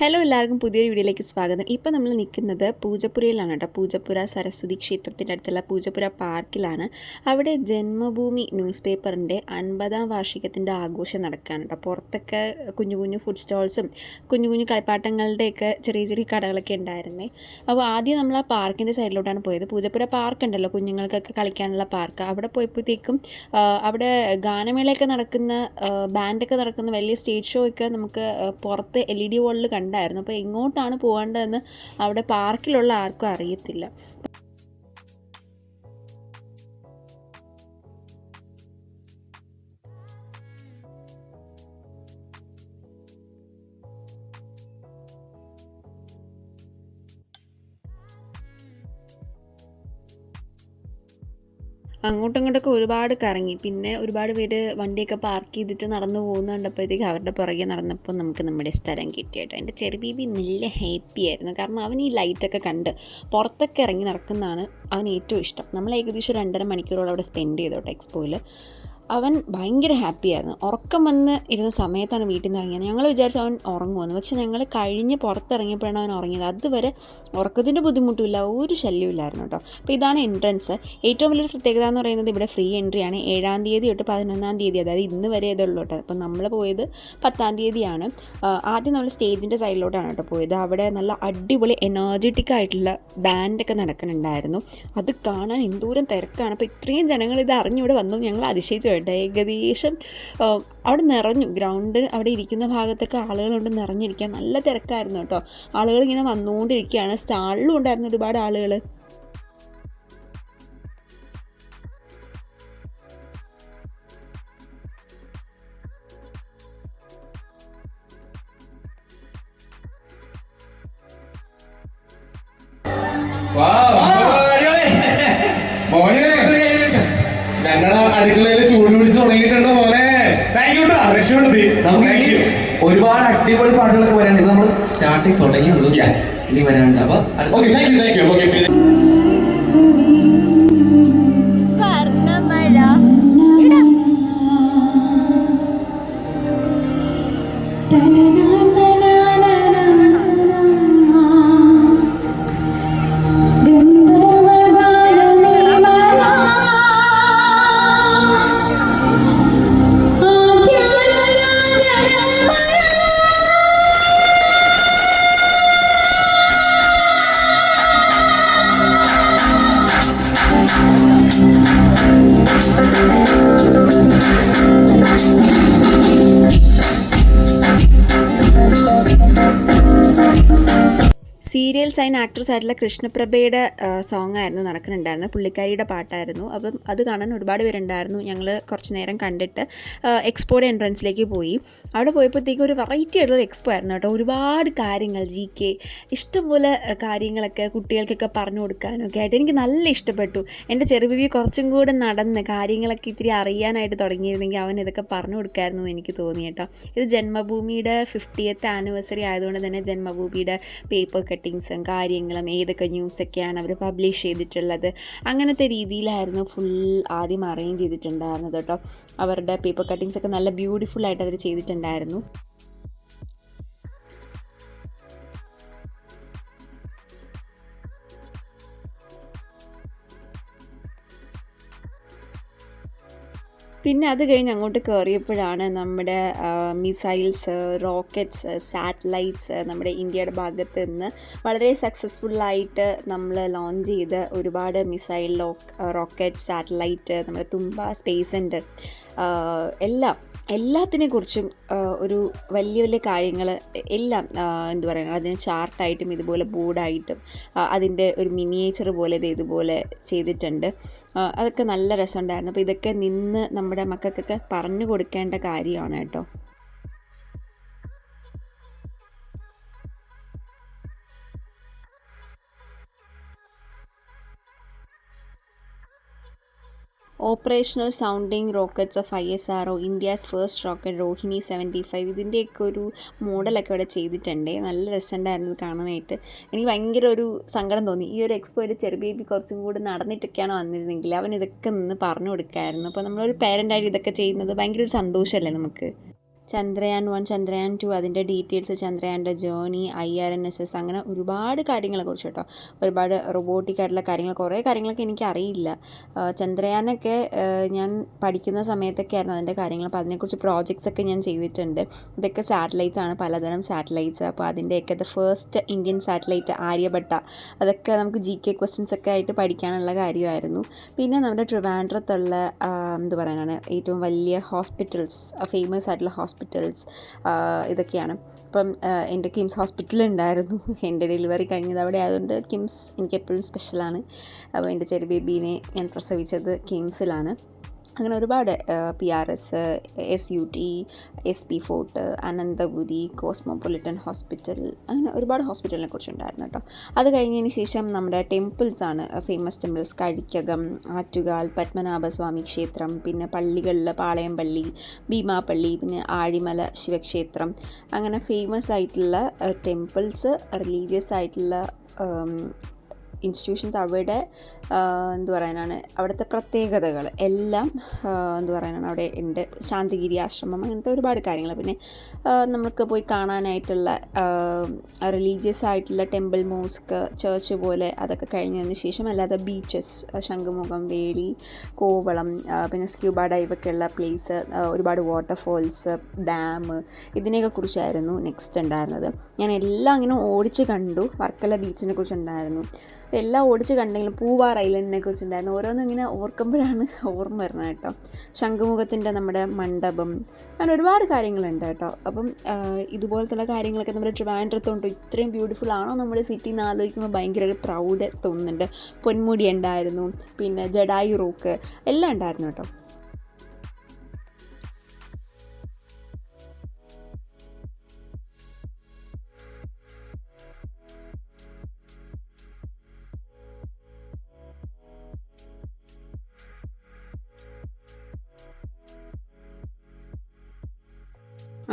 Hello എല്ലാവർക്കും പുതിയൊരു വീഡിയോയിലേക്ക് സ്വാഗതം. ഇപ്പോൾ നമ്മൾ നിൽക്കുന്നത് പൂജപ്പുരയിലാണ് കേട്ടോ. പൂജപ്പുര സരസ്വതി ക്ഷേത്രത്തിന്റെ അടുത്തുള്ള പൂജപ്പുര പാർക്കിലാണ്. അവിടെ ജന്മഭൂമി ന്യൂസ് പേപ്പറിന്റെ അൻപതാം വാർഷികത്തിന്റെ ആഘോഷം നടക്കുകയാണ് കേട്ടോ. പുറത്തൊക്കെ കുഞ്ഞു കുഞ്ഞു ഫുഡ് സ്റ്റോൾസും കുഞ്ഞു കുഞ്ഞു കളിപ്പാട്ടങ്ങളുടെയൊക്കെ ചെറിയ ചെറിയ കടകളൊക്കെ ഉണ്ടായിരുന്നേ. അപ്പോൾ ആദ്യം നമ്മൾ ആ പാർക്കിന്റെ സൈഡിലോട്ടാണ് പോയത്. പൂജപ്പുര പാർക്ക് ഉണ്ടല്ലോ കുഞ്ഞുങ്ങൾക്കൊക്കെ കളിക്കാനുള്ള പാർക്ക്. അവിടെ പോയപ്പോഴത്തേക്കും അവിടെ ഗാനമേളയൊക്കെ നടക്കുന്ന ബാൻഡൊക്കെ നടക്കുന്ന വലിയ സ്റ്റേജ് ഷോ ഒക്കെ നമുക്ക് പുറത്ത് എൽ ഇ ഡി വോളിൽ കണ്ടായിരുന്നു. അപ്പോൾ എങ്ങോട്ടാണ് പോകേണ്ടതെന്ന് അവിടെ പാർക്കിലുള്ള ആർക്കും അറിയത്തില്ല. അങ്ങോട്ടും ഇങ്ങോട്ടൊക്കെ ഒരുപാട് കറങ്ങി. പിന്നെ ഒരുപാട് പേര് വണ്ടിയൊക്കെ ചെയ്തിട്ട് നടന്നു പോകുന്ന കണ്ടപ്പോഴത്തേക്ക് അവരുടെ പുറകെ നടന്നപ്പോൾ നമുക്ക് നമ്മുടെ സ്ഥലം കിട്ടിയിട്ടോ. എന്റെ ചെറു ബീബി നല്ല ഹാപ്പി ആയിരുന്നു. കാരണം അവൻ ഈ ലൈറ്റൊക്കെ കണ്ട് പുറത്തൊക്കെ ഇറങ്ങി നടക്കുന്നതാണ് അവന് ഏറ്റവും ഇഷ്ടം. നമ്മൾ ഏകദേശം രണ്ടര മണിക്കൂറോളം അവിടെ സ്പെൻഡ് ചെയ്തോട്ടെ എക്സ്പോയിൽ അവൻ ഭയങ്കര ഹാപ്പി ആയിരുന്നു. ഉറക്കം വന്ന് ഇരുന്ന സമയത്താണ് വീട്ടിൽ നിന്ന് ഇറങ്ങിയത്. ഞങ്ങൾ വിചാരിച്ചു അവൻ ഉറങ്ങുമെന്ന്. പക്ഷെ ഞങ്ങൾ കഴിഞ്ഞ് പുറത്തിറങ്ങിയപ്പോഴാണ് അവൻ ഉറങ്ങിയത്. അതുവരെ ഉറക്കത്തിന്റെ ബുദ്ധിമുട്ടില്ല ഒരു ശല്യമില്ലായിരുന്നു കേട്ടോ. അപ്പോൾ ഇതാണ് എൻട്രൻസ് ഏറ്റവും വലിയൊരു പ്രത്യേകത എന്ന് പറയുന്നത് ഇവിടെ ഫ്രീ എൻട്രി ആണ്. ഏഴാം തീയതി തൊട്ട് പതിനൊന്നാം തീയതി അതായത് ഇന്ന് വരെ ഇതുള്ളൂ കേട്ടോ. അപ്പോൾ നമ്മൾ പോയത് പത്താം തീയതിയാണ്. ആദ്യം നമ്മൾ സ്റ്റേജിന്റെ സൈഡിലോട്ടാണ് കേട്ടോ പോയത്. അവിടെ നല്ല അടിപൊളി എനർജറ്റിക് ആയിട്ടുള്ള ബാൻഡൊക്കെ നടക്കുന്നുണ്ടായിരുന്നു. അത് കാണാൻ എന്തോരം തിരക്കാണ്. അപ്പോൾ ഇത്രയും ജനങ്ങൾ ഇത് അറിഞ്ഞിവിടെ വന്നു. ഞങ്ങൾ അതിശയിച്ചു കേട്ടോ ഏകദേശം അവിടെ നിറഞ്ഞു. ഗ്രൗണ്ട് അവിടെ ഇരിക്കുന്ന ഭാഗത്തൊക്കെ ആളുകളുണ്ട് നിറഞ്ഞിരിക്കാൻ. നല്ല തിരക്കായിരുന്നു കേട്ടോ. ആളുകൾ ഇങ്ങനെ വന്നുകൊണ്ടിരിക്കുകയാണ്. സ്റ്റാളിലും ഉണ്ടായിരുന്നു ഒരുപാട് ആളുകൾ മോനെ രക്ഷപ്പെടുത്തി നമുക്ക് ഒരുപാട് അടിപൊളി പാട്ടുകളൊക്കെ വരാണ് ഇത് നമ്മൾ സ്റ്റാർട്ടിങ് തുടങ്ങിയുള്ളൂ. ഇനി വരാനുണ്ട്. അപ്പൊ okay thank you thank you okay serials actress ആയിട്ടുള്ള കൃഷ്ണപ്രഭയുടെ സോങ് ആയിരുന്നു നടക്കുന്നുണ്ടായിരുന്നത്. പുള്ളിക്കാരിയുടെ പാട്ടായിരുന്നു. അപ്പം അത് കാണാൻ ഒരുപാട് പേരുണ്ടായിരുന്നു. ഞങ്ങൾ കുറച്ച് നേരം കണ്ടിട്ട് എക്സ്പോയുടെ എൻട്രൻസിലേക്ക് പോയി. അവിടെ പോയപ്പോഴത്തേക്കും ഒരു വെറൈറ്റി ആയിട്ടുള്ള എക്സ്പോ ആയിരുന്നു കേട്ടോ. ഒരുപാട് കാര്യങ്ങൾ ജി കെ ഇഷ്ടംപോലെ കാര്യങ്ങളൊക്കെ കുട്ടികൾക്കൊക്കെ പറഞ്ഞു കൊടുക്കാനൊക്കെ ആയിട്ട് എനിക്ക് നല്ല ഇഷ്ടപ്പെട്ടു. എന്റെ ചെറുബിബി കുറച്ചും കൂടെ നടന്ന് കാര്യങ്ങളൊക്കെ ഇത്തിരി അറിയാനായിട്ട് തുടങ്ങിയിരുന്നെങ്കിൽ അവൻ ഇതൊക്കെ പറഞ്ഞു കൊടുക്കായിരുന്നു എന്ന് എനിക്ക് തോന്നി കേട്ടോ. ഇത് ജന്മഭൂമിയുടെ ഫിഫ്റ്റിയത്ത് ആനിവേഴ്സറി ആയതുകൊണ്ട് തന്നെ ജന്മഭൂമിയുടെ പേപ്പർ കട്ടിങ്സും കാര്യങ്ങളും ഏതൊക്കെ ന്യൂസൊക്കെയാണ് അവർ പബ്ലിഷ് ചെയ്തിട്ടുള്ളത് അങ്ങനത്തെ രീതിയിലായിരുന്നു ഫുൾ ആദ്യം അറേഞ്ച് ചെയ്തിട്ടുണ്ടായിരുന്നത് കേട്ടോ. അവരുടെ പേപ്പർ കട്ടിങ്സ് ഒക്കെ നല്ല ബ്യൂട്ടിഫുൾ ആയിട്ട് അവർ ചെയ്തിട്ടുണ്ടായിരുന്നു. പിന്നെ അത് കഴിഞ്ഞ് അങ്ങോട്ട് കയറിയപ്പോഴാണ് നമ്മുടെ മിസൈൽസ് റോക്കറ്റ്സ് സാറ്റലൈറ്റ്സ് നമ്മുടെ ഇന്ത്യയുടെ ഭാഗത്ത് നിന്ന് വളരെ സക്സസ്ഫുള്ളായിട്ട് നമ്മൾ ലോഞ്ച് ചെയ്ത് ഒരുപാട് മിസൈൽ റോക്കറ്റ് സാറ്റലൈറ്റ് നമ്മുടെ തുമ്പ സ്പേസ് സെന്റർ എല്ലാം എല്ലാത്തിനെ കുറിച്ചും ഒരു വലിയ വലിയ കാര്യങ്ങൾ എല്ലാം എന്താ പറയുക അതിന് ചാർട്ടായിട്ടും ഇതുപോലെ ബോർഡായിട്ടും അതിന്റെ ഒരു മിനിയേച്ചർ പോലെ ഇത് ഇതുപോലെ ചെയ്തിട്ടുണ്ട്. അതൊക്കെ നല്ല രസമുണ്ടായിരുന്നു. അപ്പോൾ ഇതൊക്കെ നിന്ന് നമ്മുടെ മക്കൾക്കൊക്കെ പറഞ്ഞു കൊടുക്കേണ്ട കാര്യമാണ് കേട്ടോ. Operational sounding rockets of I S R O India's first rocket Rohini seventy five ഇതിന്റെയൊക്കെ ഒരു മോഡലൊക്കെ ഇവിടെ ചെയ്തിട്ടുണ്ട്. നല്ല രസമുണ്ടായിരുന്നു കാണാനായിട്ട്. എനിക്ക് ഭയങ്കര ഒരു സങ്കടം തോന്നി. ഈ ഒരു എക്സ്പോയിൽ ചെറു ബേബി കുറച്ചും കൂടി നടന്നിട്ടൊക്കെയാണ് വന്നിരുന്നെങ്കിൽ അവൻ ഇതൊക്കെ നിന്ന് പറഞ്ഞു കൊടുക്കായിരുന്നു. അപ്പോൾ നമ്മളൊരു പേരന്റായിട്ട് ഇതൊക്കെ ചെയ്യുന്നത് ഭയങ്കര ഒരു സന്തോഷമല്ലേ നമുക്ക്? ചന്ദ്രയാൻ വൺ ചന്ദ്രയാൻ ടു അതിന്റെ details ചന്ദ്രയാന്റെ journey I R N S S അങ്ങനെ ഒരുപാട് കാര്യങ്ങളെ കുറിച്ച് കേട്ടോ. ഒരുപാട് റൊബോട്ടിക് ആയിട്ടുള്ള കാര്യങ്ങൾ കുറേ കാര്യങ്ങളൊക്കെ എനിക്ക് അറിയില്ല. ചന്ദ്രയാനൊക്കെ ഞാൻ പഠിക്കുന്ന സമയത്തൊക്കെ ആയിരുന്നു അതിന്റെ കാര്യങ്ങൾ. അപ്പോൾ അതിനെക്കുറിച്ച് പ്രോജക്ട്സ് ഒക്കെ ഞാൻ ചെയ്തിട്ടുണ്ട്. ഇതൊക്കെ സാറ്റലൈറ്റ്സ് ആണ് പലതരം സാറ്റലൈറ്റ്സ് അപ്പോൾ അതിന്റെയൊക്കെ the first Indian satellite Aryabhata. അതൊക്കെ നമുക്ക് ജി കെ ക്വസ്റ്റ്യൻസ് ഒക്കെ ആയിട്ട് പഠിക്കാനുള്ള കാര്യമായിരുന്നു. പിന്നെ നമ്മുടെ ട്രിവാൻഡ്രത്തുള്ള എന്ത് പറയാനാണ് ഏറ്റവും വലിയ ഹോസ്പിറ്റൽസ് ഫേമസ് ആയിട്ടുള്ള ഹോസ്പിറ്റൽസ് ഇതൊക്കെയാണ്. ഇപ്പം എന്റെ കിംസ് ഹോസ്പിറ്റലിൽ ഉണ്ടായിരുന്നു എന്റെ ഡെലിവറി കഴിഞ്ഞത് അവിടെ ആയതുകൊണ്ട് കിംസ് എനിക്ക് എപ്പോഴും സ്പെഷ്യലാണ് അപ്പോൾ എന്റെ ചെറിയ ബേബീനെ ഞാൻ പ്രസവിച്ചത് കിംസിലാണ്. അങ്ങനെ ഒരുപാട് P R S S U T S P fort Ananthapuri cosmopolitan hospital അങ്ങനെ ഒരുപാട് ഹോസ്പിറ്റലിനെ കുറിച്ചുണ്ടായിരുന്നു കേട്ടോ. അത് കഴിഞ്ഞതിന് ശേഷം നമ്മുടെ ടെമ്പിൾസ് ആണ് ഫേമസ് ടെമ്പിൾസ് കഴിക്കകം ആറ്റുകാൽ പത്മനാഭസ്വാമി ക്ഷേത്രം പിന്നെ പള്ളികളിൽ പാളയംപള്ളി ഭീമാപള്ളി പിന്നെ ആഴിമല ശിവക്ഷേത്രം. അങ്ങനെ ഫേമസ് ആയിട്ടുള്ള ടെമ്പിൾസ് റിലീജിയസ് ആയിട്ടുള്ള ഇൻസ്റ്റിറ്റ്യൂഷൻസ് അവിടെ എന്ത് പറയാനാണ് അവിടുത്തെ പ്രത്യേകതകൾ എല്ലാം എന്ത് പറയാനാണ് അവിടെ ഉണ്ട്. ശാന്തിഗിരി ആശ്രമം അങ്ങനത്തെ ഒരുപാട് കാര്യങ്ങൾ. പിന്നെ നമുക്ക് പോയി കാണാനായിട്ടുള്ള റിലീജിയസ് ആയിട്ടുള്ള ടെമ്പിൾ മോസ്ക് ചേർച്ച് പോലെ അതൊക്കെ കഴിഞ്ഞതിന് ശേഷം അല്ലാതെ ബീച്ചസ് ശംഖുമുഖം വേളി കോവളം പിന്നെ സ്ക്യൂബ ഒക്കെ ഉള്ള പ്ലേസ് ഒരുപാട് വാട്ടർഫോൾസ് ഡാം ഇതിനെയൊക്കെ കുറിച്ചായിരുന്നു നെക്സ്റ്റ് ഉണ്ടായിരുന്നത്. ഞാൻ എല്ലാം ഇങ്ങനെ ഓടിച്ച് കണ്ടു. വർക്കല ബീച്ചിനെ കുറിച്ചുണ്ടായിരുന്നു അപ്പോൾ എല്ലാം ഓടിച്ച് കണ്ടെങ്കിലും പൂവാർ ഐലൻഡിനെ കുറിച്ചുണ്ടായിരുന്നു. ഓരോന്നും ഇങ്ങനെ ഓർക്കുമ്പോഴാണ് ഓർമ്മ വരുന്നത് കേട്ടോ. ശംഖുമുഖത്തിന്റെ നമ്മുടെ മണ്ഡപം. അങ്ങനെ ഒരുപാട് കാര്യങ്ങളുണ്ട് കേട്ടോ. അപ്പം ഇതുപോലത്തുള്ള കാര്യങ്ങളൊക്കെ നമ്മുടെ ട്രിവാൻഡ്രത്തുണ്ട് ഇത്രയും ബ്യൂട്ടിഫുൾ ആണോ നമ്മുടെ സിറ്റി എന്ന് ആലോചിക്കുമ്പോൾ ഭയങ്കര ഒരു പ്രൗഡ് തോന്നുന്നുണ്ട്. പൊന്മുടി ഉണ്ടായിരുന്നു. പിന്നെ ജഡായു റോക്ക് എല്ലാം ഉണ്ടായിരുന്നു കേട്ടോ.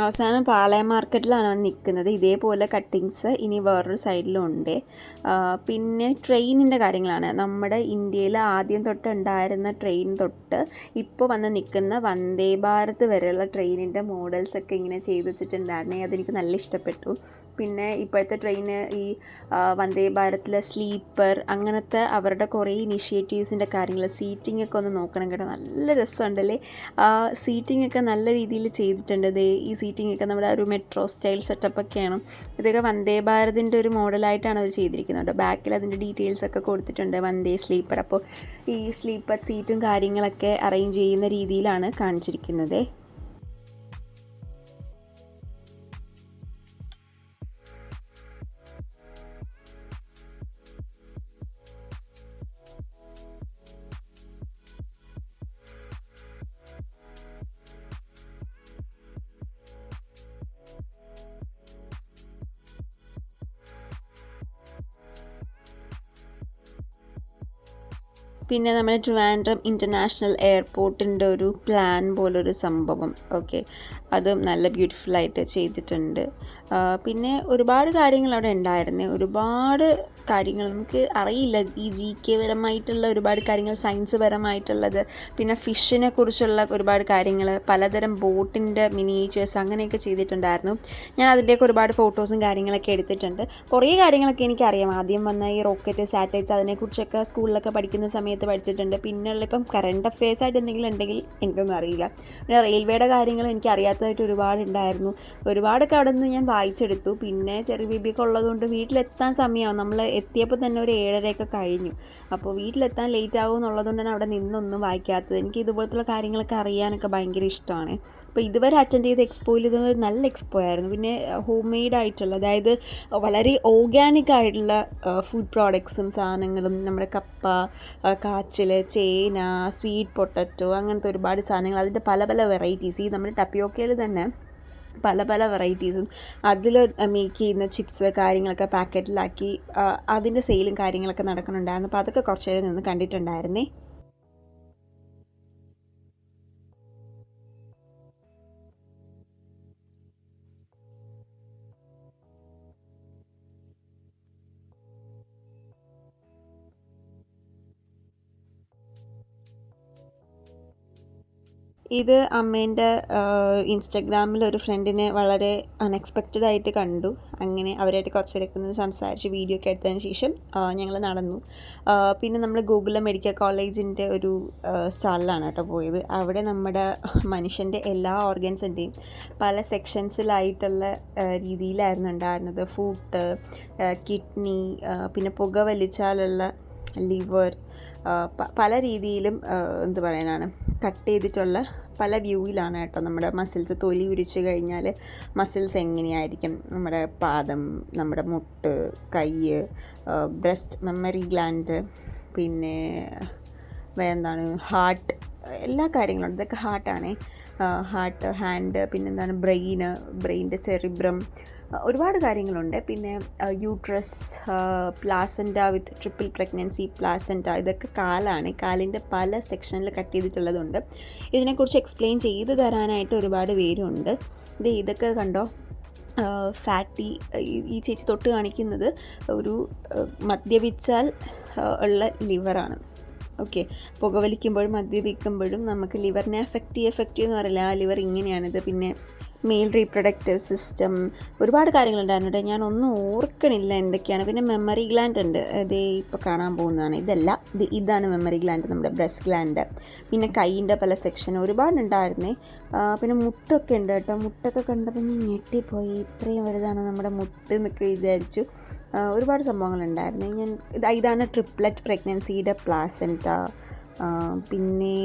അവസാനം പാളയ മാർക്കറ്റിലാണ് അവൻ നിൽക്കുന്നത്. ഇതേപോലെ കട്ടിങ്സ് ഇനി വേറൊരു സൈഡിലും ഉണ്ട് പിന്നെ ട്രെയിനിന്റെ കാര്യങ്ങളാണ്. നമ്മുടെ ഇന്ത്യയിൽ ആദ്യം തൊട്ട് ഉണ്ടായിരുന്ന ട്രെയിൻ തൊട്ട് ഇപ്പോൾ വന്ന് നിൽക്കുന്ന വന്ദേ ഭാരത് വരെയുള്ള ട്രെയിനിന്റെ മോഡൽസ് ഒക്കെ ഇങ്ങനെ ചെയ്ത് വെച്ചിട്ടുണ്ടായിരുന്നേ. അതെനിക്ക് നല്ല ഇഷ്ടപ്പെട്ടു. പിന്നെ ഇപ്പോഴത്തെ ട്രെയിന് ഈ വന്ദേ ഭാരതിലെ സ്ലീപ്പർ അങ്ങനത്തെ അവരുടെ കുറേ ഇനിഷ്യേറ്റീവ്സിന്റെ കാര്യങ്ങൾ സീറ്റിംഗ് ഒക്കെ ഒന്ന് നോക്കണം കേട്ടോ. നല്ല രസമുണ്ടല്ലേ? സീറ്റിംഗ് ഒക്കെ നല്ല രീതിയിൽ ചെയ്തിട്ടുണ്ട്. ദേ ഈ സീറ്റിംഗ് ഒക്കെ നമ്മുടെ ഒരു മെട്രോ സ്റ്റൈൽ സെറ്റപ്പ് ഒക്കെയാണ് ഇതൊക്കെ വന്ദേ ഭാരതിന്റെ ഒരു മോഡലായിട്ടാണ് അവർ ചെയ്തിരിക്കുന്നത്. ബാക്കിൽ അതിന്റെ ഡീറ്റെയിൽസ് ഒക്കെ കൊടുത്തിട്ടുണ്ട് വന്ദേ സ്ലീപ്പർ അപ്പോൾ ഈ സ്ലീപ്പർ സീറ്റും കാര്യങ്ങളൊക്കെ അറേഞ്ച് ചെയ്യുന്ന രീതിയിലാണ് കാണിച്ചിരിക്കുന്നത്. പിന്നെ നമ്മുടെ ട്രിവാൻഡ്രം ഇന്റർനാഷണൽ എയർപോർട്ടിന്റെ ഒരു പ്ലാൻ പോലൊരു സംഭവം ഓക്കെ അതും നല്ല ബ്യൂട്ടിഫുള്ളായിട്ട് ചെയ്തിട്ടുണ്ട്. പിന്നെ ഒരുപാട് കാര്യങ്ങൾ അവിടെ ഉണ്ടായിരുന്നു. ഒരുപാട് കാര്യങ്ങൾ. നമുക്ക് അറിയില്ല. ഈ ജി കെ പരമായിട്ടുള്ള ഒരുപാട് കാര്യങ്ങൾ സയൻസ് പരമായിട്ടുള്ളത് പിന്നെ ഫിഷിനെ കുറിച്ചുള്ള ഒരുപാട് കാര്യങ്ങൾ പലതരം ബോട്ടിന്റെ മിനിയേച്ചേഴ്സ് അങ്ങനെയൊക്കെ ചെയ്തിട്ടുണ്ടായിരുന്നു. ഞാൻ അതിന്റെയൊക്കെ ഒരുപാട് ഫോട്ടോസും കാര്യങ്ങളൊക്കെ എടുത്തിട്ടുണ്ട്. കുറേ കാര്യങ്ങളൊക്കെ എനിക്കറിയാം. ആദ്യം വന്ന ഈ റോക്കറ്റ് സാറ്റലൈറ്റ്സ് അതിനെക്കുറിച്ചൊക്കെ സ്കൂളിലൊക്കെ പഠിക്കുന്ന സമയത്ത് പഠിച്ചിട്ടുണ്ട്. പിന്നെയുള്ള ഇപ്പം കറണ്ട് അഫയേഴ്സ് ആയിട്ട് എന്തെങ്കിലും ഉണ്ടെങ്കിൽ എനിക്കൊന്നും അറിയില്ല. പിന്നെ റെയിൽവേയുടെ കാര്യങ്ങൾ എനിക്ക് അറിയാത്തതായിട്ട് ഒരുപാട് ഉണ്ടായിരുന്നു. ഒരുപാടൊക്കെ അവിടെ നിന്ന് ഞാൻ വായിച്ചെടുത്തു. പിന്നെ ചെറിയ ബേബിയൊക്കെ ഉള്ളതുകൊണ്ട് വീട്ടിലെത്താൻ സമയമാവും. നമ്മൾ എത്തിയപ്പോൾ തന്നെ ഒരു ഏഴരയൊക്കെ കഴിഞ്ഞു. അപ്പോൾ വീട്ടിലെത്താൻ ലേറ്റ് ആകും തന്നെ അവിടെ നിന്നൊന്നും വായിക്കാത്തത്. എനിക്ക് ഇതുപോലത്തുള്ള കാര്യങ്ങളൊക്കെ അറിയാനൊക്കെ ഭയങ്കര ഇഷ്ടമാണ്. അപ്പോൾ ഇതുവരെ അറ്റൻഡ് ചെയ്ത എക്സ്പോയിൽ ഇത് നല്ല എക്സ്പോ ആയിരുന്നു. പിന്നെ ഹോം മെയ്ഡ് ആയിട്ടുള്ള അതായത് വളരെ ഓർഗാനിക് ആയിട്ടുള്ള ഫുഡ് പ്രോഡക്ട്സും സാധനങ്ങളും നമ്മുടെ കപ്പ കാച്ചിൽ ചേന സ്വീറ്റ് പൊട്ടറ്റോ അങ്ങനത്തെ ഒരുപാട് സാധനങ്ങൾ അതിന്റെ പല പല വെറൈറ്റീസ് ഈ നമ്മുടെ ടപ്പിയോക്കയിൽ തന്നെ പല പല വെറൈറ്റീസും അതിൽ മേക്ക് ചെയ്യുന്ന ചിപ്സ് കാര്യങ്ങളൊക്കെ പാക്കറ്റിലാക്കി അതിന്റെ സെയിലും കാര്യങ്ങളൊക്കെ നടക്കുന്നുണ്ടായിരുന്നു. അപ്പോൾ അതൊക്കെ കുറച്ച് നേരം നിന്ന് കണ്ടിട്ടുണ്ടായിരുന്നേ. ഇത് അമ്മേന്റെ ഇൻസ്റ്റഗ്രാമിൽ ഒരു ഫ്രണ്ടിനെ വളരെ അൺഎക്സ്പെക്റ്റഡ് ആയിട്ട് കണ്ടു. അങ്ങനെ അവരായിട്ട് കുറച്ച് എടുക്കുന്നത് സംസാരിച്ച് വീഡിയോ ഒക്കെ എടുത്തതിന് ശേഷം ഞങ്ങൾ നടന്നു. പിന്നെ നമ്മൾ ഗൂഗിളിലെ മെഡിക്കൽ കോളേജിന്റെ ഒരു സ്റ്റാളിലാണ് കേട്ടോ പോയത്. അവിടെ നമ്മുടെ മനുഷ്യന്റെ എല്ലാ ഓർഗൻസിന്റെയും പല സെക്ഷൻസിലായിട്ടുള്ള രീതിയിലായിരുന്നു ഉണ്ടായിരുന്നത്. ഫൂട്ട് കിഡ്നി പിന്നെ പുക വലിച്ചാലുള്ള ലിവർ പല രീതിയിലും എന്ത് പറയാനാണ് കട്ട് ചെയ്തിട്ടുള്ള പല വ്യൂവിലാണ് കേട്ടോ നമ്മുടെ മസിൽസ്. തൊലി ഉരിച്ച് കഴിഞ്ഞാൽ മസിൽസ് എങ്ങനെയായിരിക്കും? നമ്മുടെ പാദം നമ്മുടെ മുട്ട് കൈ ബ്രസ്റ്റ് മെമ്മറി ഗ്ലാൻഡ് പിന്നെ വേറെന്താണ് ഹാർട്ട് എല്ലാ കാര്യങ്ങളും. ഇതൊക്കെ ഹാർട്ടാണേ. ഹാർട്ട് ഹാൻഡ് പിന്നെന്താണ് ബ്രെയിന് ബ്രെയിന്റെ സെറിബ്രം ഒരുപാട് കാര്യങ്ങളുണ്ട്. പിന്നെ uterus placenta with triple pregnancy placenta ഇതൊക്കെ കാലാണ്. കാലിന്റെ പല സെക്ഷനിൽ കട്ട് ചെയ്തിട്ടുള്ളതുണ്ട്. ഇതിനെക്കുറിച്ച് എക്സ്പ്ലെയിൻ ചെയ്ത് തരാനായിട്ട് ഒരുപാട് പേരുണ്ട്. ഇത് ഇതൊക്കെ കണ്ടോ? ഫാറ്റി ഈ ചേച്ചി തൊട്ട് കാണിക്കുന്നത് ഒരു മദ്യപിച്ചാൽ ഉള്ള ലിവറാണ്. ഓക്കെ. പുകവലിക്കുമ്പോഴും മദ്യപിക്കുമ്പോഴും നമുക്ക് ലിവറിനെ എഫക്റ്റ് എഫക്റ്റ് എന്ന് പറയില്ല? ആ ലിവർ ഇങ്ങനെയാണിത്. പിന്നെ മെയിൽ റീപ്രൊഡക്റ്റീവ് സിസ്റ്റം ഒരുപാട് കാര്യങ്ങളുണ്ടായിരുന്നു കേട്ടോ ഞാൻ ഒന്നും ഓർക്കണില്ല എന്തൊക്കെയാണ്. പിന്നെ മെമ്മറി ഗ്ലാൻഡ് ഉണ്ട്. ഇത് ഇപ്പോൾ കാണാൻ പോകുന്നതാണ്. ഇതല്ല ഇത് ഇതാണ് മെമ്മറി ഗ്ലാൻഡ് നമ്മുടെ ബ്രസ്റ്റ് ഗ്ലാൻഡ് പിന്നെ കൈയിന്റെ പല സെക്ഷൻ ഒരുപാടുണ്ടായിരുന്നേ. പിന്നെ മുട്ടൊക്കെ ഉണ്ട് കേട്ടോ. മുട്ടൊക്കെ കണ്ടപ്പോൾ ഞാൻ ഞെട്ടിപ്പോയി. ഇത്രയും വലുതാണ് നമ്മുടെ മുട്ട് എന്നൊക്കെ വിചാരിച്ചു. ഒരുപാട് സംഭവങ്ങളുണ്ടായിരുന്നു. ഞാൻ ഇതാണ് ട്രിപ്ലറ്റ് പ്രഗ്നൻസിയുടെ പ്ലാസന്റ പിന്നെ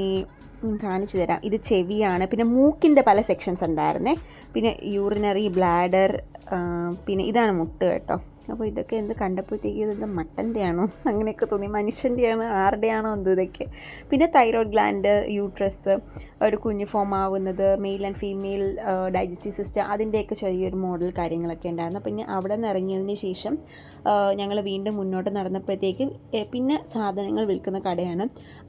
കാണിച്ചു തരാം. ഇത് ചെവിയാണ്. പിന്നെ മൂക്കിന്റെ പല സെക്ഷൻസ് ഉണ്ടായിരുന്നേ. പിന്നെ യൂറിനറി ബ്ലാഡർ പിന്നെ ഇതാണ് മുട്ട് കേട്ടോ. അപ്പോൾ ഇതൊക്കെ എന്ത് കണ്ടപ്പോഴത്തേക്കും ഇതെന്ത് മട്ടന്റെ ആണോ അങ്ങനെയൊക്കെ തോന്നി. മനുഷ്യന്റെയാണ് ആരുടെയാണോ എന്തോ ഇതൊക്കെ. പിന്നെ തൈറോയ്ഡ് ഗ്ലാൻഡ് യൂട്രസ് ഒരു കുഞ്ഞ് ഫോം ആവുന്നത് male and female digestive system അതിന്റെയൊക്കെ ചെറിയൊരു മോഡൽ കാര്യങ്ങളൊക്കെ ഉണ്ടായിരുന്നു. പിന്നെ അവിടെ നിന്ന് ഇറങ്ങിയതിന് ശേഷം ഞങ്ങൾ വീണ്ടും മുന്നോട്ട് നടന്നപ്പോഴത്തേക്കും പിന്നെ സാധനങ്ങൾ വിൽക്കുന്ന കടയാണ്.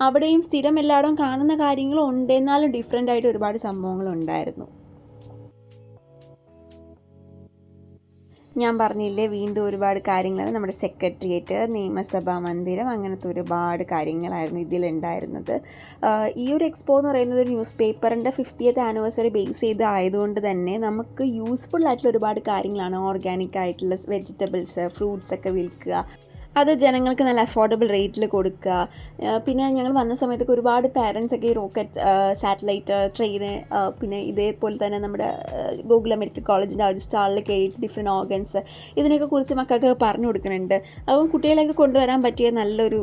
അവിടെയും സ്ഥിരം എല്ലായിടവും കാണുന്ന കാര്യങ്ങളും ഉണ്ട്. എന്നാലും ഡിഫറെന്റ് ആയിട്ട് ഒരുപാട് സംഭവങ്ങളുണ്ടായിരുന്നു ഞാൻ പറഞ്ഞില്ലേ വീണ്ടും ഒരുപാട് കാര്യങ്ങളാണ് നമ്മുടെ സെക്രട്ടേറിയറ്റ് നിയമസഭാ മന്ദിരം അങ്ങനത്തെ ഒരുപാട് കാര്യങ്ങളായിരുന്നു ഇതിലുണ്ടായിരുന്നത്. ഈ ഒരു എക്സ്പോ എന്ന് പറയുന്നത് ഒരു ന്യൂസ് പേപ്പറിന്റെ ഫിഫ്റ്റിയത്ത് ആനിവേഴ്സറി ബേസ് ചെയ്ത് ആയതുകൊണ്ട് തന്നെ നമുക്ക് യൂസ്ഫുൾ ആയിട്ടുള്ള ഒരുപാട് കാര്യങ്ങളാണ്. ഓർഗാനിക് ആയിട്ടുള്ള വെജിറ്റബിൾസ് ഫ്രൂട്ട്സ് ഒക്കെ വിൽക്കുക അത് ജനങ്ങൾക്ക് നല്ല അഫോർഡബിൾ റേറ്റിൽ കൊടുക്കുക. പിന്നെ ഞങ്ങൾ വന്ന സമയത്തൊക്കെ ഒരുപാട് പാരൻസ് ഒക്കെ ഈ റോക്കറ്റ് സാറ്റലൈറ്റ് ട്രെയിന് പിന്നെ ഇതേപോലെ തന്നെ നമ്മുടെ ഗോകുല മെഡിക്കൽ കോളേജിന്റെ ആ ഒരു സ്റ്റാളിൽ കയറിയിട്ട് ഡിഫറെന്റ് ഓർഗൻസ് ഇതിനെയൊക്കെ കുറിച്ച് മക്കൾക്ക് പറഞ്ഞു കൊടുക്കുന്നുണ്ട്. അപ്പം കുട്ടികളെയൊക്കെ കൊണ്ടുവരാൻ പറ്റിയ നല്ലൊരു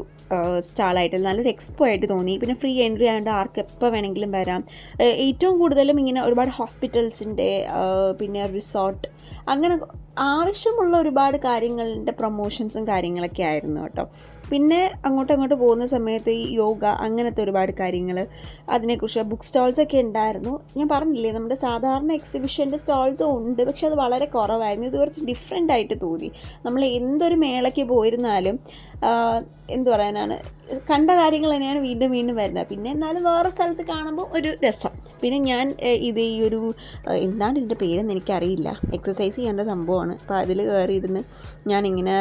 സ്റ്റാളായിട്ട് നല്ലൊരു എക്സ്പോ ആയിട്ട് തോന്നി. പിന്നെ ഫ്രീ എൻട്രി ആയതുകൊണ്ട് ആർക്ക് എപ്പോൾ വേണമെങ്കിലും വരാം. ഏറ്റവും കൂടുതലും ഇങ്ങനെ ഒരുപാട് ഹോസ്പിറ്റൽസിന്റെ പിന്നെ റിസോർട്ട് അങ്ങനെ ആവശ്യമുള്ള ഒരുപാട് കാര്യങ്ങളുടെ പ്രൊമോഷൻസും കാര്യങ്ങളൊക്കെ ആയിരുന്നു കേട്ടോ. പിന്നെ അങ്ങോട്ടും അങ്ങോട്ട് പോകുന്ന സമയത്ത് ഈ യോഗ അങ്ങനത്തെ ഒരുപാട് കാര്യങ്ങൾ അതിനെക്കുറിച്ച് ബുക്ക് സ്റ്റോൾസൊക്കെ ഉണ്ടായിരുന്നു. ഞാൻ പറഞ്ഞില്ലേ നമ്മുടെ സാധാരണ എക്സിബിഷന്റെ സ്റ്റാൾസും ഉണ്ട് പക്ഷെ അത് വളരെ കുറവായിരുന്നു. ഇത് കുറച്ച് ഡിഫറെന്റ് ആയിട്ട് തോന്നി. നമ്മൾ എന്തൊരു മേളയ്ക്ക് പോയിരുന്നാലും എന്ത് പറയാനാണ്? കണ്ട കാര്യങ്ങൾ തന്നെയാണ് വീണ്ടും വീണ്ടും വരുന്നത്. പിന്നെ എന്നാലും വേറെ സ്ഥലത്ത് കാണുമ്പോൾ ഒരു രസം. പിന്നെ ഞാൻ ഇത് ഈ ഒരു എന്താണ് ഇതിന്റെ പേരെന്ന് എനിക്കറിയില്ല. എക്സസൈസ് ചെയ്യേണ്ട സംഭവമാണ്. അപ്പോൾ അതിൽ കയറിയിരുന്ന് ഞാനിങ്ങനെ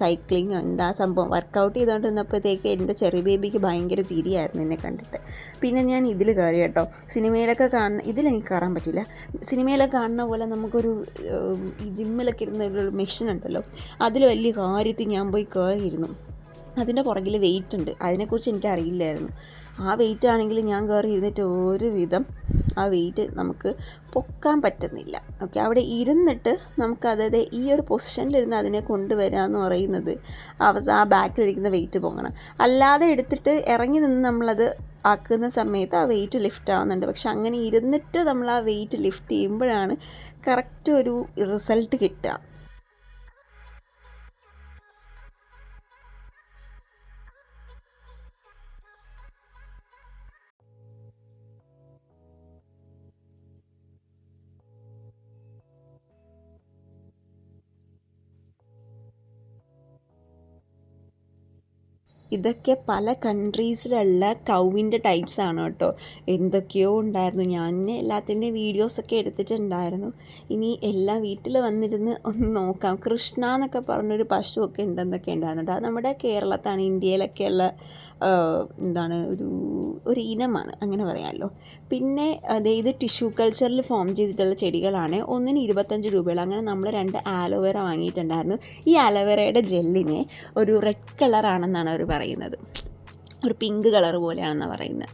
സൈക്ലിങ് എന്താ സംഭവം വർക്കൗട്ട് ചെയ്തുകൊണ്ടിരുന്നപ്പോഴത്തേക്ക് എന്റെ ചെറിയ ബേബിക്ക് ഭയങ്കര ചിരിയായിരുന്നു എന്നെ കണ്ടിട്ട്. പിന്നെ ഞാൻ ഇതിൽ കയറി കേട്ടോ. സിനിമയിലൊക്കെ കാണുന്ന ഇതിലെനിക്ക് കയറാൻ പറ്റില്ല. സിനിമയിലൊക്കെ കാണുന്ന പോലെ നമുക്കൊരു ജിമ്മിലൊക്കെ ഇരുന്ന ഒരു മെഷീൻ ഉണ്ടല്ലോ. അതിൽ വലിയ കാര്യത്തിൽ ഞാൻ പോയി കയറിയിരുന്നു. അതിന്റെ പുറകിൽ വെയിറ്റ് ഉണ്ട് അതിനെക്കുറിച്ച് എനിക്ക് അറിയില്ലായിരുന്നു ആ വെയിറ്റ് ആണെങ്കിൽ ഞാൻ കയറി ഇരുന്നിട്ട് ഒരു വിധം ആ വെയിറ്റ് നമുക്ക് പൊക്കാൻ പറ്റുന്നില്ല. ഓക്കെ അവിടെ ഇരുന്നിട്ട് നമുക്ക് അതായത് ഈ ഒരു പൊസിഷനിലിരുന്ന് അതിനെ കൊണ്ടുവരിക എന്ന് പറയുന്നത് അവസ ആ ബാക്കിലിരിക്കുന്ന വെയിറ്റ് പൊങ്ങണം. അല്ലാതെ എടുത്തിട്ട് ഇറങ്ങി നിന്ന് നമ്മളത് ആക്കുന്ന സമയത്ത് ആ വെയിറ്റ് ലിഫ്റ്റ് ആവുന്നുണ്ട്. പക്ഷെ അങ്ങനെ ഇരുന്നിട്ട് നമ്മൾ ആ വെയിറ്റ് ലിഫ്റ്റ് ചെയ്യുമ്പോഴാണ് കറക്റ്റ് ഒരു റിസൾട്ട് കിട്ടുക. ഇതൊക്കെ പല കൺട്രീസിലുള്ള കൗവിന്റെ ടൈപ്സ് ആണ് കേട്ടോ. എന്തൊക്കെയോ ഉണ്ടായിരുന്നു. ഞാൻ എല്ലാത്തിന്റെ വീഡിയോസൊക്കെ എടുത്തിട്ടുണ്ടായിരുന്നു. ഇനി എല്ലാം വീട്ടിൽ വന്നിരുന്ന് ഒന്ന് നോക്കാം. കൃഷ്ണ എന്നൊക്കെ പറഞ്ഞൊരു പശുവൊക്കെ ഉണ്ടെന്നൊക്കെ ഉണ്ടായിരുന്നു. അത് നമ്മുടെ കേരളത്താണ്. ഇന്ത്യയിലൊക്കെയുള്ള എന്താണ് ഒരു ഒരു ഇനമാണ്. അങ്ങനെ പറയാമല്ലോ പിന്നെ അതായത് ടിഷ്യൂ കൾച്ചറിൽ ഫോം ചെയ്തിട്ടുള്ള ചെടികളാണ്. ഒന്നിന് ഇരുപത്തഞ്ച് രൂപയുള്ള. അങ്ങനെ നമ്മൾ രണ്ട് ആലോവേറ വാങ്ങിയിട്ടുണ്ടായിരുന്നു. ഈ ആലോവേറയുടെ ജെല്ലിനെ ഒരു റെഡ് കളറാണെന്നാണ് അവർ പറയുന്നത്. ഒരു പിങ്ക് കളർ പോലെയാണെന്നാണ് പറയുന്നത്.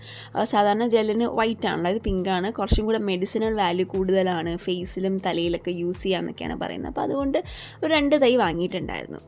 സാധാരണ ജെല്ലിന് വൈറ്റ് ആണല്ലോ ഇത് പിങ്കാണ് കുറച്ചും കൂടെ മെഡിസിനൽ വാല്യൂ കൂടുതലാണ്. ഫേസിലും തലയിലൊക്കെ യൂസ് ചെയ്യാമെന്നൊക്കെയാണ് പറയുന്നത്. അപ്പോൾ അതുകൊണ്ട് ഒരു രണ്ട് തൈ വാങ്ങിയിട്ടുണ്ടായിരുന്നു.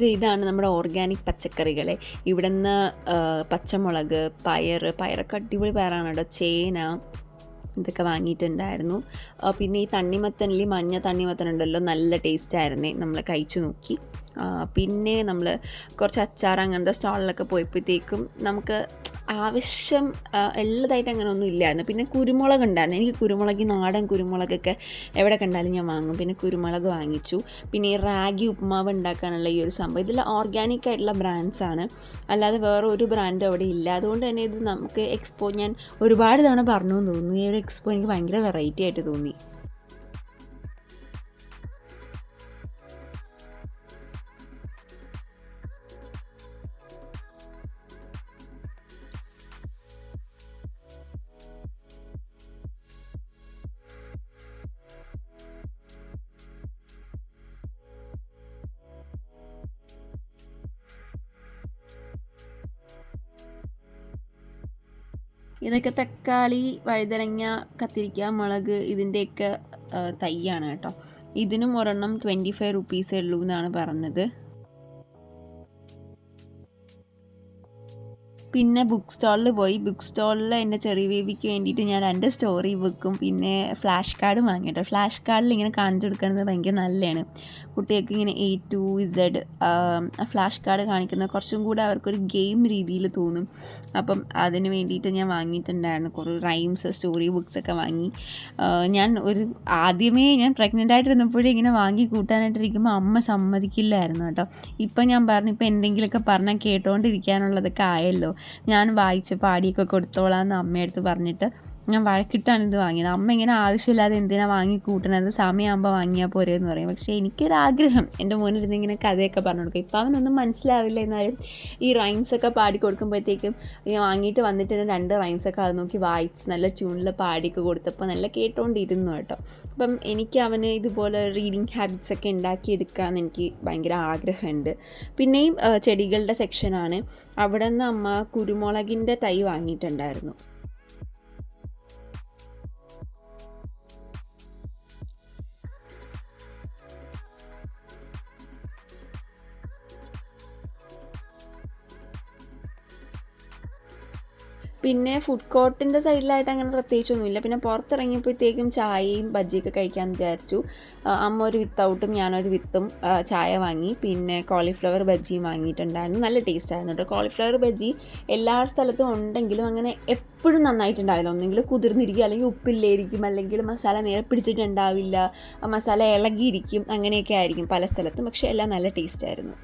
ഇത് ഇതാണ് നമ്മുടെ ഓർഗാനിക് പച്ചക്കറികളെ. ഇവിടെ നിന്ന് പച്ചമുളക് പയർ പയറൊക്കെ അടിപൊളി പയറാണ് കേട്ടോ ചേന ഇതൊക്കെ വാങ്ങിയിട്ടുണ്ടായിരുന്നു. പിന്നെ ഈ തണ്ണിമത്തനിൽ മഞ്ഞ തണ്ണിമത്തൻ ഉണ്ടല്ലോ നല്ല ടേസ്റ്റ് ആയിരുന്നേ നമ്മൾ കഴിച്ചു നോക്കി. പിന്നെ നമ്മൾ കുറച്ച് അച്ചാർ അങ്ങനത്തെ സ്റ്റാളിലൊക്കെ പോയപ്പോഴത്തേക്കും നമുക്ക് ആവശ്യം ഉള്ളതായിട്ട് അങ്ങനെ ഒന്നും ഇല്ലായിരുന്നു. പിന്നെ കുരുമുളക് ഉണ്ടായിരുന്നു. എനിക്ക് കുരുമുളക് നാടൻ കുരുമുളകൊക്കെ എവിടെ കണ്ടാലും ഞാൻ വാങ്ങും. പിന്നെ കുരുമുളക് വാങ്ങിച്ചു. പിന്നെ ഈ റാഗി ഉപ്മാവ് ഉണ്ടാക്കാനുള്ള ഈ ഒരു സംഭവം. ഇതിൽ ഓർഗാനിക് ആയിട്ടുള്ള ബ്രാൻഡ്സാണ് അല്ലാതെ വേറെ ഒരു ബ്രാൻഡും അവിടെ ഇല്ല. അതുകൊണ്ട് തന്നെ ഇത് നമുക്ക് എക്സ്പോ ഞാൻ ഒരുപാട് തവണ പറഞ്ഞു തോന്നുന്നു. ഈ ഒരു എക്സ്പോ എനിക്ക് ഭയങ്കര വെറൈറ്റി ആയിട്ട് തോന്നി. ഇതൊക്കെ തക്കാളി വഴുതനങ്ങ കത്തിരിക്ക മുളക് ഇതിന്റെയൊക്കെ തൈയാണ് കേട്ടോ. ഇതിനും ഒരെണ്ണം ട്വന്റി ഫൈവ് റുപ്പീസേ ഉള്ളൂ എന്നാണ് പറഞ്ഞത്. പിന്നെ ബുക്ക് സ്റ്റാളിൽ പോയി. ബുക്ക് സ്റ്റാളിൽ എന്റെ ചെറിയ ബേബിക്ക് വേണ്ടിയിട്ട് ഞാൻ രണ്ട് സ്റ്റോറി ബുക്കും പിന്നെ ഫ്ലാഷ് കാർഡും വാങ്ങിയിട്ടോ ഫ്ലാഷ് കാർഡിൽ ഇങ്ങനെ കാണിച്ചു കൊടുക്കുന്നത് ഭയങ്കര നല്ലതാണ് കുട്ടികൾക്ക് ഇങ്ങനെ A to Z flash card കാണിക്കുന്നത് കുറച്ചും കൂടെ അവർക്കൊരു ഗെയിം രീതിയിൽ തോന്നും. അപ്പം അതിന് വേണ്ടിയിട്ട് ഞാൻ വാങ്ങിയിട്ടുണ്ടായിരുന്നു. കുറേ റൈംസ് സ്റ്റോറി ബുക്സ് ഒക്കെ വാങ്ങി. ഞാൻ ഒരു ആദ്യമേ ഞാൻ പ്രഗ്നന്റ് ആയിട്ടിരുന്നപ്പോഴേ ഇങ്ങനെ വാങ്ങി കൂട്ടാനായിട്ടിരിക്കുമ്പോൾ അമ്മ സമ്മതിക്കില്ലായിരുന്നു കേട്ടോ. ഇപ്പം ഞാൻ പറഞ്ഞു ഇപ്പം എന്തെങ്കിലുമൊക്കെ പറഞ്ഞാൽ കേട്ടോണ്ടിരിക്കാനുള്ളതൊക്കെ ആയല്ലോ. ഞാൻ വായിച്ച് പാടിയൊക്കെ കൊടുത്തോളാം എന്ന് അമ്മയടുത്ത് പറഞ്ഞിട്ട് ഞാൻ വഴക്കിട്ടാണ് ഇത് വാങ്ങിയത്. അമ്മ ഇങ്ങനെ ആവശ്യമില്ലാതെ എന്തിനാണ് വാങ്ങി കൂട്ടണത്? സമയമാകുമ്പോൾ വാങ്ങിയാൽ പോരെ എന്ന് പറയും. പക്ഷേ എനിക്കൊരാഗ്രഹം. എന്റെ മോനിരുന്ന് ഇങ്ങനെ കഥയൊക്കെ പറഞ്ഞു കൊടുക്കും. ഇപ്പം അവനൊന്നും മനസ്സിലാവില്ല എന്നാലും ഈ റൈംസ് ഒക്കെ പാടി കൊടുക്കുമ്പോഴത്തേക്കും ഞാൻ വാങ്ങിയിട്ട് വന്നിട്ട് തന്നെ രണ്ട് റൈംസ് ഒക്കെ അത് നോക്കി വായിച്ച് നല്ല ട്യൂണിൽ പാടിയൊക്കെ കൊടുത്തപ്പോൾ നല്ല കേട്ടോണ്ടിരുന്നു കേട്ടോ. അപ്പം എനിക്ക് അവന് ഇതുപോലെ റീഡിങ് ഹാബിറ്റ്സ് ഒക്കെ ഉണ്ടാക്കിയെടുക്കാമെന്ന് എനിക്ക് ഭയങ്കര ആഗ്രഹമുണ്ട്. പിന്നെയും ചെടികളുടെ സെക്ഷനാണ് അവിടെ നിന്ന് അമ്മ കുരുമുളകിന്റെ തൈ വാങ്ങിയിട്ടുണ്ടായിരുന്നു. പിന്നെ ഫുഡ് കോർട്ടിന്റെ സൈഡിലായിട്ട് അങ്ങനെ പ്രത്യേകിച്ചൊന്നുമില്ല. പിന്നെ പുറത്തിറങ്ങിയപ്പോഴത്തേക്കും ചായയും ബജ്ജിയൊക്കെ കഴിക്കാൻ വിചാരിച്ചു. അമ്മ ഒരു വിത്തൗട്ടും ഞാനൊരു വിത്തും ചായ വാങ്ങി. പിന്നെ കോളിഫ്ലവർ ബജ്ജിയും വാങ്ങിയിട്ടുണ്ടായിരുന്നു. നല്ല ടേസ്റ്റ് ആയിരുന്നു കേട്ടോ കോളിഫ്ലവർ ബജ്ജി എല്ലാ സ്ഥലത്തും ഉണ്ടെങ്കിലും അങ്ങനെ എപ്പോഴും നന്നായിട്ടുണ്ടാവില്ല. ഒന്നെങ്കിൽ കുതിർന്നിരിക്കും അല്ലെങ്കിൽ ഉപ്പില്ലായിരിക്കും അല്ലെങ്കിൽ മസാല നേരെ പിടിച്ചിട്ടുണ്ടാവില്ല. മസാല ഇളകിയിരിക്കും അങ്ങനെയൊക്കെ ആയിരിക്കും പല സ്ഥലത്തും. പക്ഷേ എല്ലാം നല്ല ടേസ്റ്റ് ആയിരുന്നു.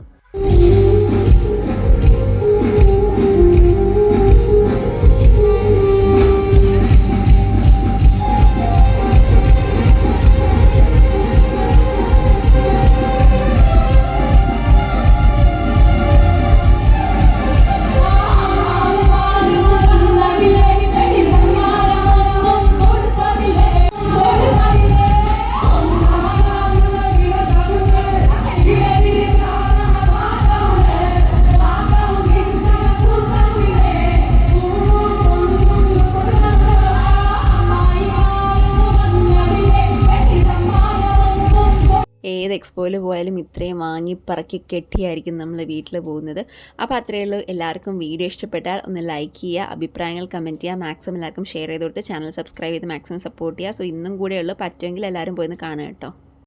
ഏത് പോയാലും ഇത്രയും വാങ്ങി പറക്കി കെട്ടിയായിരിക്കും നമ്മൾ വീട്ടിൽ പോകുന്നത്. അപ്പോൾ അത്രയേ ഉള്ളൂ. എല്ലാവർക്കും വീഡിയോ ഇഷ്ടപ്പെട്ടാൽ ഒന്ന് ലൈക്ക് ചെയ്യുക അഭിപ്രായങ്ങൾ കമന്റ് ചെയ്യുക മാക്സിമം എല്ലാവർക്കും ഷെയർ ചെയ്ത് കൊടുത്ത് ചാനൽ സബ്സ്ക്രൈബ് ചെയ്ത് മാക്സിമം സപ്പോർട്ട് ചെയ്യുക. സോ ഇന്നും കൂടെ ഉള്ളൂ. പറ്റുമെങ്കിൽ എല്ലാവരും പോയി ഒന്ന് കാണുക കേട്ടോ.